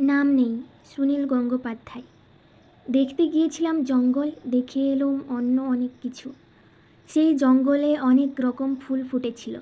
নাম নেই, সুনীল গঙ্গোপাধ্যায়। দেখতে গিয়েছিলাম জঙ্গল, দেখে এলুম অন্য অনেক কিছু। সেই জঙ্গলে অনেক রকম ফুল ফুটেছিল।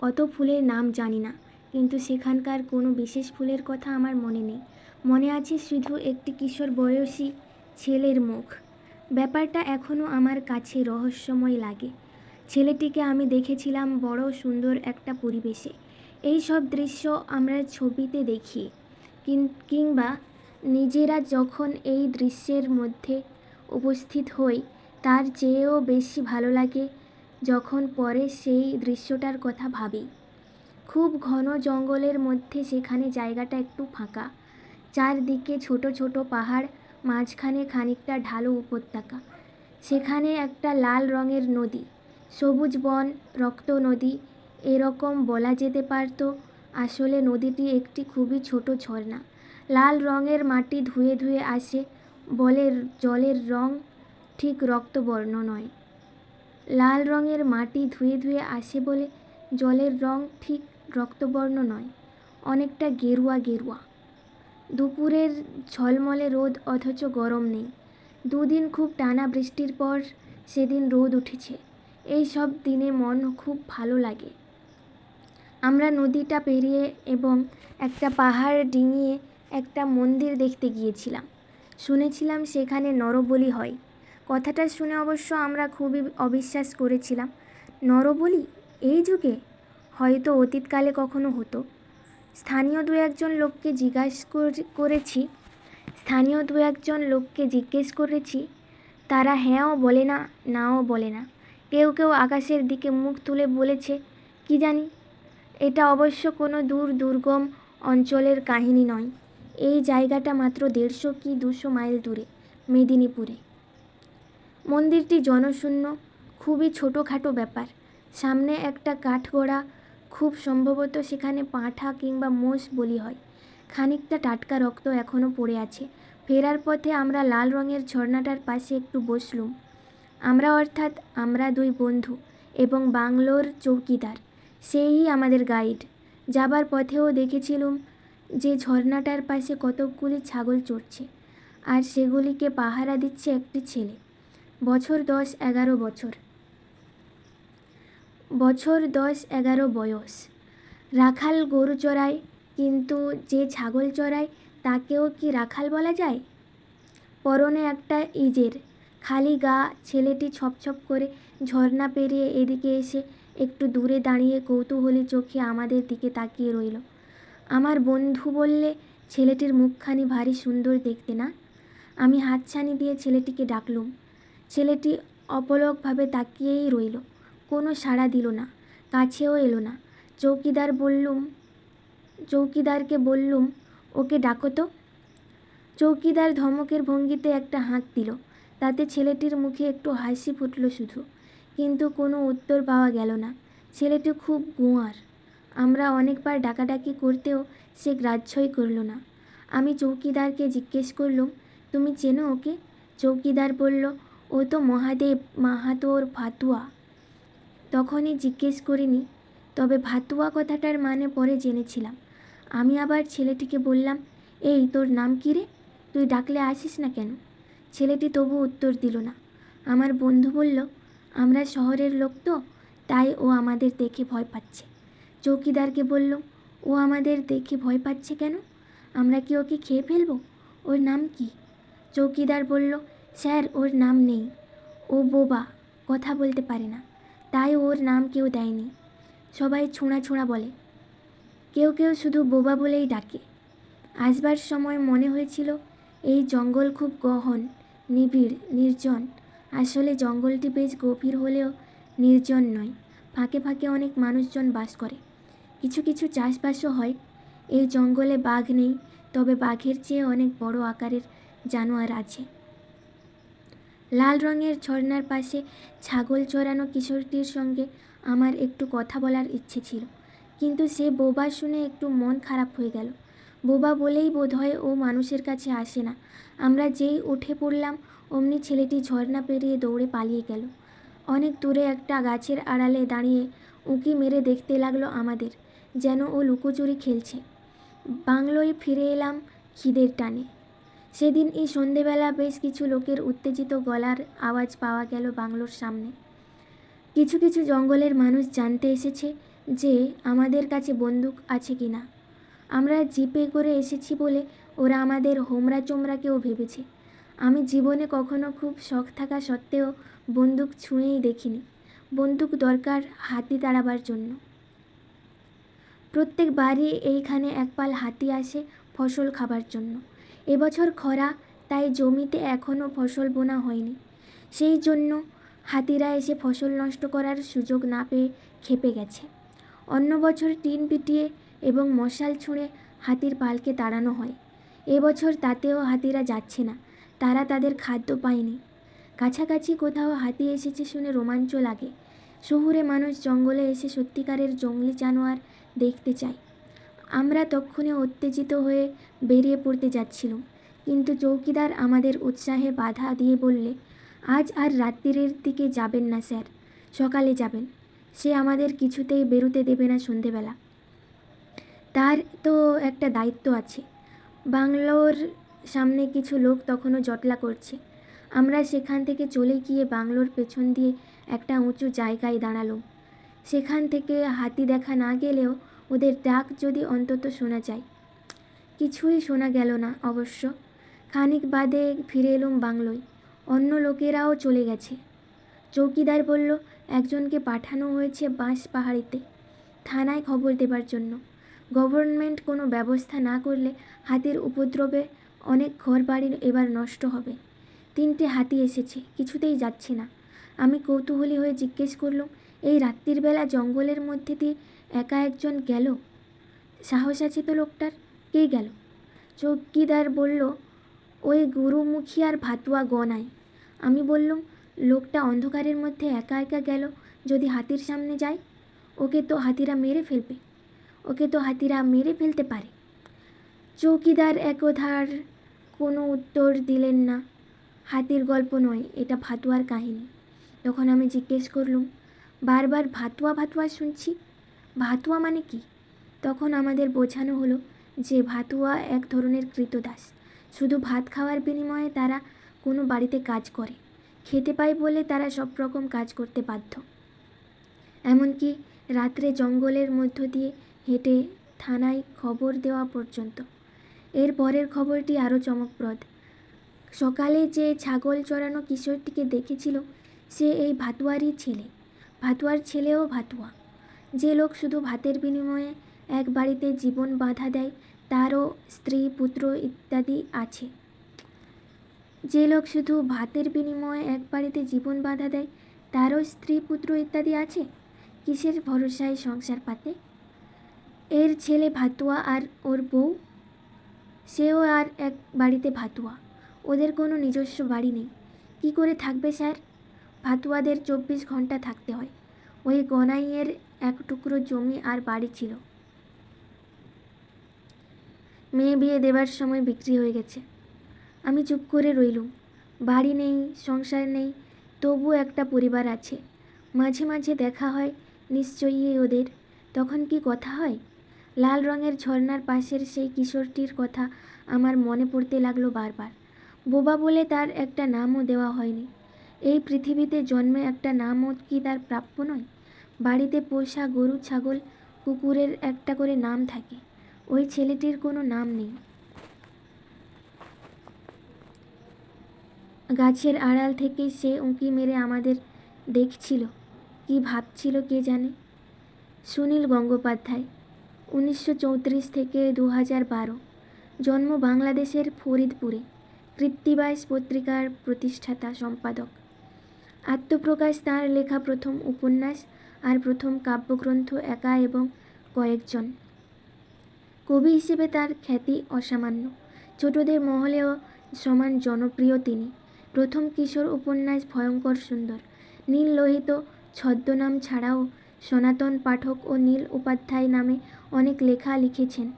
কত ফুলের নাম জানি না, কিন্তু সেখানকার কোনো বিশেষ ফুলের কথা আমার মনে নেই। মনে আছে শুধু একটি কিশোর বয়সী ছেলের মুখ। ব্যাপারটা এখনও আমার কাছে রহস্যময় লাগে। ছেলেটিকে আমি দেখেছিলাম বড় সুন্দর একটা পরিবেশে। এই সব দৃশ্য আমরা ছবিতে দেখি। কিংবা নিজেরা যখন এই দৃশ্যের মধ্যে উপস্থিত হই, তার চেয়েও বেশি ভালো লাগে যখন পরে সেই দৃশ্যটার কথা ভাবি। খুব ঘন জঙ্গলের মধ্যে সেখানে জায়গাটা একটু ফাঁকা। চারদিকে ছোট ছোট পাহাড়, মাঝখানে খানিকটা ঢালু উপত্যকা। সেখানে একটা লাল রঙের নদী, সবুজ বন, রক্ত নদী, এরকম বলা যেতে পারতো। আসলে নদীটি একটি খুবই ছোট ঝর্ণা। লাল রঙের মাটি ধুয়ে ধুয়ে আসে, বলে জলের রং ঠিক রক্তবর্ণ নয়। লাল রঙের মাটি ধুয়ে ধুয়ে আসে বলে জলের রং ঠিক রক্তবর্ণ নয়, অনেকটা গেরুয়া গেরুয়া। দুপুরের ঝলমলে রোদ অথচ গরম নেই। দুদিন খুব টানা বৃষ্টির পর সেদিন রোদ উঠেছে। এই সব দিনে মন খুব ভালো লাগে। আমরা নদীটা পেরিয়ে এবং একটা পাহাড় ডিঙিয়ে একটা মন্দির দেখতে গিয়েছিলাম। শুনেছিলাম সেখানে নরবলি হয়। কথাটা শুনে অবশ্য আমরা খুবই অবিশ্বাস করেছিলাম, নরবলি? এই যুগে? হয়তো অতীতকালে কখনো হতো। স্থানীয় দু একজন লোককে জিজ্ঞাসা করেছি, স্থানীয় দু একজন লোককে জিজ্ঞেস করেছি, তারা হ্যাঁও বলে না, নাও বলে না। কেউ কেউ আকাশের দিকে মুখ তুলে বলেছে, কি জানি? এটা অবশ্য কোনো দূর দুর্গম অঞ্চলের কাহিনী নয়। এই জায়গাটা মাত্র দেড়শো কি দুশো মাইল দূরে, মেদিনীপুরে। মন্দিরটি জনশূন্য, খুবই ছোটোখাটো ব্যাপার। সামনে একটা কাঠগড়া, খুব সম্ভবত সেখানে পাঁঠা কিংবা মোষ বলি হয়। খানিকটা টাটকা রক্ত এখনও পড়ে আছে। ফেরার পথে আমরা লাল রঙের ঝর্ণাটার পাশে একটু বসলুম। আমরা অর্থাৎ আমরা দুই বন্ধু এবং বাংলোর চৌকিদার। সেই আমাদের গাইড যাবার পথেও দেখেছিলুম যে ঝর্ণাটার পাশে কতকগুলি ছাগল চড়ছে, আর সেগুলিকে পাহারা দিচ্ছে একটি ছেলে। বছর দশ এগারো বছর। বছর দশ এগারো বয়স। রাখাল গরু চড়ায়, কিন্তু যে ছাগল চড়ায় তাকেও কি রাখাল বলা যায়? পরনে একটা ইজের, খালি গা, ছেলেটি ছপছপ করে ঝর্ণা পেরিয়ে এদিকে এসে একটু দূরে দাঁড়িয়ে কৌতূহলী চোখে আমাদের দিকে তাকিয়ে রইল। আমার বন্ধু বললে, ছেলেটির মুখখানি ভারী সুন্দর দেখতে না? আমি হাতছানি দিয়ে ছেলেটিকে ডাকলুম। ছেলেটি অপলকভাবে তাকিয়েই রইল। কোনো সাড়া দিল না, কাছেও এলো না। চৌকিদার বললুম, চৌকিদারকে বললুম, ওকে ডাকো তো। চৌকিদার ধমকের ভঙ্গিতে একটা হাঁক দিল। তাতে ছেলেটির মুখে একটু হাসি ফুটল শুধু। কিন্তু কোনো উত্তর পাওয়া গেল না। ছেলেটি খুব গোঁয়ার। আমরা অনেকবার ডাকাডাকি করতেও সে গ্রাহ্যই করল না। আমি চৌকিদারকে জিজ্ঞেস করলুম, তুমি চেনো ওকে? চৌকিদার বলল, ও তো মহাদেব, মাহাতোর ভাতুয়া তখনই জিজ্ঞেস করিনি, তবে ভাতুয়া কথাটার মানে পরে জেনেছিলাম। আমি আবার ছেলেটিকে বললাম, এই, তোর নাম কী রে? তুই ডাকলে আসিস না কেন? ছেলেটি তবু উত্তর দিল না। আমার বন্ধু বলল আমরা শহরের লোক তো, তাই ও আমাদের দেখে ভয় পাচ্ছে। চৌকিদারকে বলল, ও আমাদের দেখে ভয় পাচ্ছে কেন? আমরা কি ওকে খেয়ে ফেলব? ওর নাম কি? চৌকিদার বলল, স্যার, ওর নাম নেই। ও বোবা, কথা বলতে পারে না, তাই ওর নাম কেউ দেয়নি। সবাই ছোঁড়া ছোঁড়া বলে, কেউ কেউ শুধু বোবা বলেই ডাকে। আসবার সময় মনে হয়েছিল, এই জঙ্গল খুব গহন, নিবিড়, নির্জন। আসলে জঙ্গলটি বেশ গভীর হলেও নির্জন নয়। ফাঁকে ফাঁকে অনেক মানুষজন বাস করে। কিছু কিছু চাষবাসও হয়। এই জঙ্গলে বাঘ নেই, তবে বাঘের চেয়ে অনেক বড় আকারের জানোয়ার আছে। লাল রঙের ঝর্ণার পাশে ছাগল চড়ানো কিশোরটির সঙ্গে আমার একটু কথা বলার ইচ্ছে ছিল। কিন্তু সে বোবা শুনে একটু মন খারাপ হয়ে গেল। বোবা বলেই বোধহয় ও মানুষের কাছে আসে না। আমরা যেই উঠে পড়লাম, অমনি ছেলেটি ঝর্ণা পেরিয়ে দৌড়ে পালিয়ে গেল। অনেক দূরে একটা গাছের আড়ালে দাঁড়িয়ে উঁকি মেরে দেখতে লাগল আমাদের, যেন ও লুকোচুরি খেলছে। বাংলোয় ফিরে এলাম খিদের টানে। সেদিন এই সন্ধেবেলা বেশ কিছু লোকের উত্তেজিত গলার আওয়াজ পাওয়া গেল বাংলোর সামনে। কিছু কিছু জঙ্গলের মানুষ জানতে এসেছে যে আমাদের কাছে বন্দুক আছে কি না আমরা জিপে করে এসেছি বলে ওরা আমাদের হোমরা চোমরা চোমরাকেও ভেবেছে। আমি জীবনে কখনো খুব শখ থাকা সত্ত্বেও বন্দুক ছুঁয়েই দেখিনি। বন্দুক দরকার হাতি তাড়াবার জন্য। প্রত্যেক বাড়ি এইখানে একপাল হাতি আসে ফসল খাবার জন্য। এবছর খরা, তাই জমিতে এখনও ফসল বোনা হয়নি। সেই জন্য হাতিরা এসে ফসল নষ্ট করার সুযোগ না পেয়ে খেপে গেছে। অন্য বছর টিন পিটিয়ে এবং মশাল ছুঁড়ে হাতির পালকে তাড়ানো হয়। এবছর তাতেও হাতিরা যাচ্ছে না, তারা তাদের খাদ্য পায়নি। কাছাকাছি কোথাও হাতি এসেছে শুনে রোমাঞ্চ লাগে। শহুরে মানুষ জঙ্গলে এসে সত্যিকারের জঙ্গলি জানোয়ার দেখতে চায়। আমরা তক্ষণে উত্তেজিত হয়ে বেরিয়ে পড়তে যাচ্ছিলাম, কিন্তু চৌকিদার আমাদের উৎসাহে বাধা দিয়ে বললে, আজ আর রাত্রিরের দিকে যাবেন না, স্যার। সকালে যাবেন। সে আমাদের কিছুতেই বেরোতে দেবে না সন্ধেবেলা। তার তো একটা দায়িত্ব আছে। বাংলোর সামনে কিছু লোক তখনও জটলা করছে। আমরা সেখান থেকে চলে গিয়ে বাংলোর পেছন দিয়ে একটা উঁচু জায়গায় দাঁড়ালাম। সেখান থেকে হাতি দেখা না গেলেও ওদের ডাক যদি অন্তত শোনা যায়। কিছুই শোনা গেল না অবশ্য। খানিক বাদে ফিরে এলুম বাংলোয়। অন্য লোকেরাও চলে গেছে। চৌকিদার বলল, একজনকে পাঠানো হয়েছে বাঁশ পাহাড়িতে। থানায় খবর দেবার জন্য। গভর্নমেন্ট কোনো ব্যবস্থা না করলে হাতির উপদ্রবে অনেক ঘরবাড়ি এবার নষ্ট হবে। তিনটে হাতি এসেছে, কিছুতেই যাচ্ছে না। আমি কৌতূহলী হয়ে জিজ্ঞেস করলাম, এই রাত্রির বেলা জঙ্গলের মধ্যে দিয়ে একা একজন গেল? সাহস আছে তো লোকটার? কে গেল? চৌকিদার বলল, ওই গুরুমুখী আর ভাতুয়া গনায় আমি বললুম, লোকটা অন্ধকারের মধ্যে একা একা গেল, যদি হাতির সামনে যায়, ওকে তো হাতিরা মেরে ফেলবে। ওকে তো হাতিরা মেরে ফেলতে পারে। চৌকিদার একধার কোনো উত্তর দিলেন না। হাতির গল্প নয়, এটা ভাতুয়ার কাহিনী। তখন আমি জিজ্ঞেস করলুম, বারবার ভাতুয়া ভাতুয়া শুনছি? ভাতুয়া মানে কি? তখন আমাদের বোঝানো হলো যে ভাতুয়া এক ধরনের কৃতদাস। শুধু ভাত খাওয়ার বিনিময়ে তারা কোনো বাড়িতে কাজ করে। খেতে পায় বলে তারা সব রকম কাজ করতে বাধ্য। এমনকি রাত্রে জঙ্গলের মধ্য দিয়ে হেঁটে থানায় খবর দেওয়া পর্যন্ত। এর পরের খবরটি আরও চমকপ্রদ। সকালে যে ছাগল চড়ানো কিশোরটিকে দেখেছিল, সে এই ভাতুয়ারই ছেলে। ভাতুয়ার ছেলেও ভাতুয়া যে লোক শুধু ভাতের বিনিময়ে এক বাড়িতে জীবন বাঁধা দেয়, তারও স্ত্রী, পুত্র ইত্যাদি আছে। যে লোক শুধু ভাতের বিনিময়ে এক বাড়িতে জীবন বাঁধা দেয়, তারও স্ত্রী, পুত্র ইত্যাদি আছে? কিসের ভরসায় সংসার পাতে? এর ছেলে ভাতুয়া আর ওর বউ? সেও আর এক বাড়িতে ভাতুয়া। ওদের কোনো নিজস্ব বাড়ি নেই। কী করে থাকবে স্যার? ভাতুয়াদের চব্বিশ ঘণ্টা থাকতে হয়। ওই গনাইয়ের এক টুকরো জমি আর বাড়ি ছিল। মেয়ে বিয়ে দেবার সময় বিক্রি হয়ে গেছে। আমি চুপ করে রইলুম। বাড়ি নেই, সংসার নেই, তবু একটা পরিবার আছে। মাঝে মাঝে দেখা হয়, নিশ্চয়ই ওদের। তখন কি কথা হয়? লাল রঙের ঝর্ণার পাশের সেই কিশোরটির কথা আমার মনে পড়তে লাগল বারবার। বোবা বলে তার একটা নামও দেওয়া হয়নি। এই পৃথিবীতে জন্মে একটা নামও কি তার প্রাপ্য নয়? বাড়িতে পোষা গরু, ছাগল, কুকুরের একটা করে নাম থাকে। ওই ছেলেটির কোনো নাম নেই। গাছের আড়াল থেকে সে উঁকি মেরে আমাদের দেখছিল। কি ভাবছিল কে জানে? সুনীল গঙ্গোপাধ্যায় উনিশশো চৌত্রিশ থেকে দু হাজার বারো। জন্ম বাংলাদেশের ফরিদপুরে। কৃত্তিবাস পত্রিকার প্রতিষ্ঠাতা সম্পাদক। আত্মপ্রকাশ তাঁর লেখা প্রথম উপন্যাস আর প্রথম কাব্যগ্রন্থ একা এবং কয়েকজন। কবি হিসেবে তার খ্যাতি অসামান্য। ছোটদের মহলেও সমান জনপ্রিয় তিনি। প্রথম কিশোর উপন্যাস ভয়ঙ্কর সুন্দর। নীল লোহিত ছদ্মনাম ছাড়াও সনাতন পাঠক ও নীল উপাধ্যায় নামে অনেক লেখা লিখেছেন।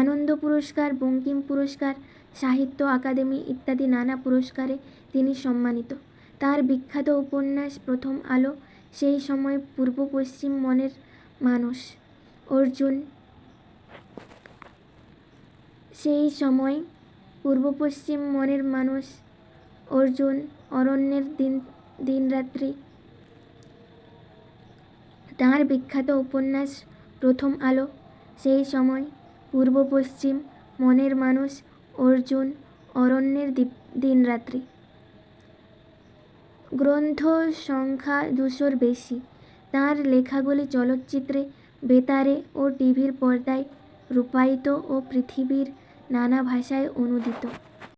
আনন্দ পুরস্কার, বঙ্কিম পুরস্কার, সাহিত্য আকাদেমি ইত্যাদি নানা পুরস্কারে তিনি সম্মানিত। তার বিখ্যাত উপন্যাস প্রথম আলো, সেই সময় পূর্ব পশ্চিম মনের মানুষ। অর্জুন সেই সময় পূর্ব পশ্চিম মনের মানুষ। অর্জুন অরণ্যের দিন, দিনরাত্রি। তাঁর বিখ্যাত উপন্যাস প্রথম আলো সেই সময় পূর্ব পশ্চিম মনের মানুষ অর্জুন অরণ্যের দীপ- দিনরাত্রি। গ্রন্থ সংখ্যা দুশোর বেশি। তার লেখাগুলি চলচ্চিত্রে, বেতারে ও টিভির পর্দায় রূপায়িত ও পৃথিবীর নানা ভাষায় অনূদিত।